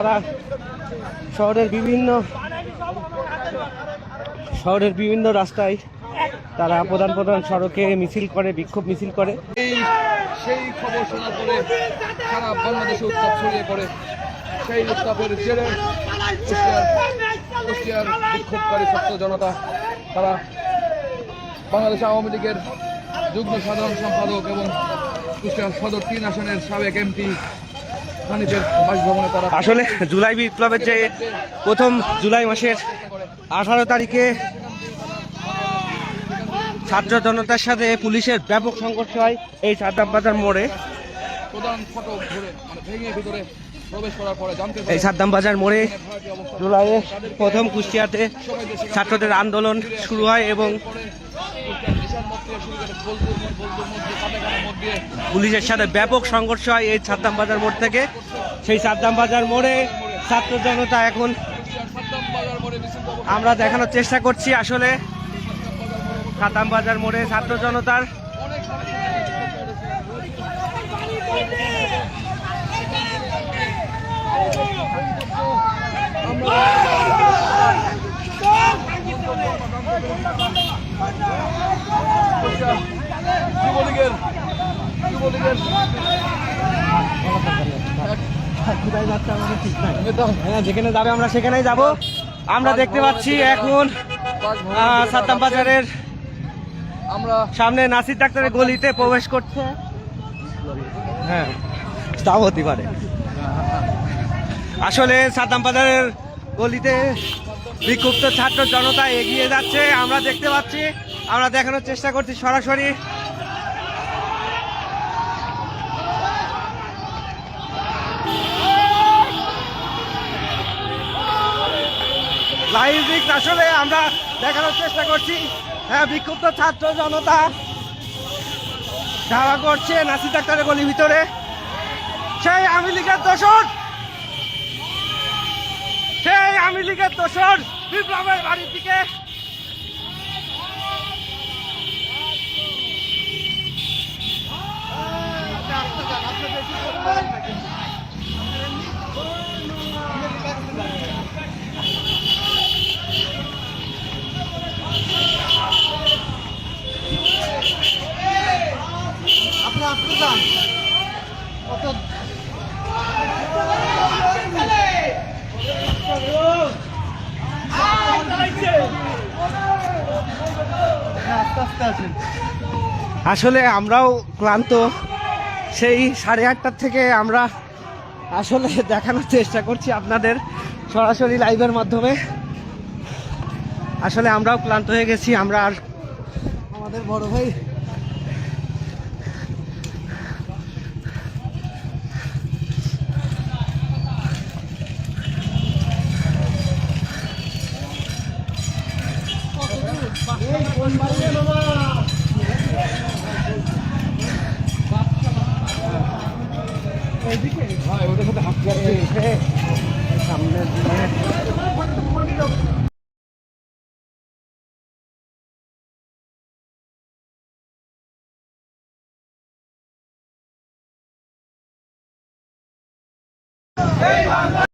তারা শহরের বিভিন্ন শহরের বিভিন্ন রাস্তায় তারা প্রধান প্রধান সড়কে মিছিল করে, বিক্ষোভ মিছিল করে। এই সেই খবর শোনার পরে সারা বাংলাদেশে উত্তাপ ছড়িয়ে পড়ে। সেই উত্তাপের জেরে কুষ্টিয়ার বিক্ষোভকারী ছাত্র জনতা, তারা বাংলাদেশ আওয়ামী লীগের যুগ্ম সাধারণ সম্পাদক এবং কুষ্টিয়ার সদর তিন আসনের সাবেক এমপি আসলে জুলাই বিপ্লবের যে প্রথম জুলাই মাসের আঠারো তারিখে ছাত্র জনতার সাথে পুলিশের ব্যাপক সংঘর্ষ হয় এই সাদ্দামবাজার মোড়ে। মানে এই সাদ্দামবাজার মোড়ে ভাড়াটি জুলাইয়ে প্রথম কুষ্টিয়াতে ছাত্রদের আন্দোলন শুরু হয় এবং মোড় মোড় মোড় পুলিশের সাথে ব্যাপক সংঘর্ষ হয় এই সাদ্দামবাজার মোড় থেকে। সেই সাদ্দাম বাজার মোড়ে ছাত্র জনতা এখন আমরা দেখানোর চেষ্টা করছি আসলে সাদ্দাম বাজার মোড়ে ছাত্র জনতার। অনেক যুবলীগের। হ্যাঁ যেখানে যাবে আমরা সেখানেই যাব। আমরা দেখতে পাচ্ছি এখন আহ, সাদ্দামবাজারের আমরা সামনে নাসির ডাক্তারের গলিতে প্রবেশ করছে। হ্যাঁ তাও হতে পারে। আসলে সাদ্দাম বাজারের গলিতে বিক্ষুব্ধ ছাত্র জনতা এগিয়ে যাচ্ছে। আমরা দেখতে পাচ্ছি আমরা দেখানোর চেষ্টা করছি সরাসরি। দিক আসলে আমরা দেখানোর চেষ্টা করছি। হ্যাঁ বিক্ষুব্ধ ছাত্র জনতা ধারা করছে নাসি ডাক্তারের গলির ভিতরে। সেই আমি লীগের দোষর। সেই আমি লীগের দোষর বিপ্লবের বাড়ির দিকে আসলে আমরাও ক্লান্ত। সেই সাড়ে আটটার থেকে আমরা আসলে দেখানোর চেষ্টা করছি আপনাদের সরাসরি লাইভের মাধ্যমে। আসলে আমরাও ক্লান্ত হয়ে গেছি, আমরা আর আমাদের বড় ভাই আছে সামনের দিকে Hey,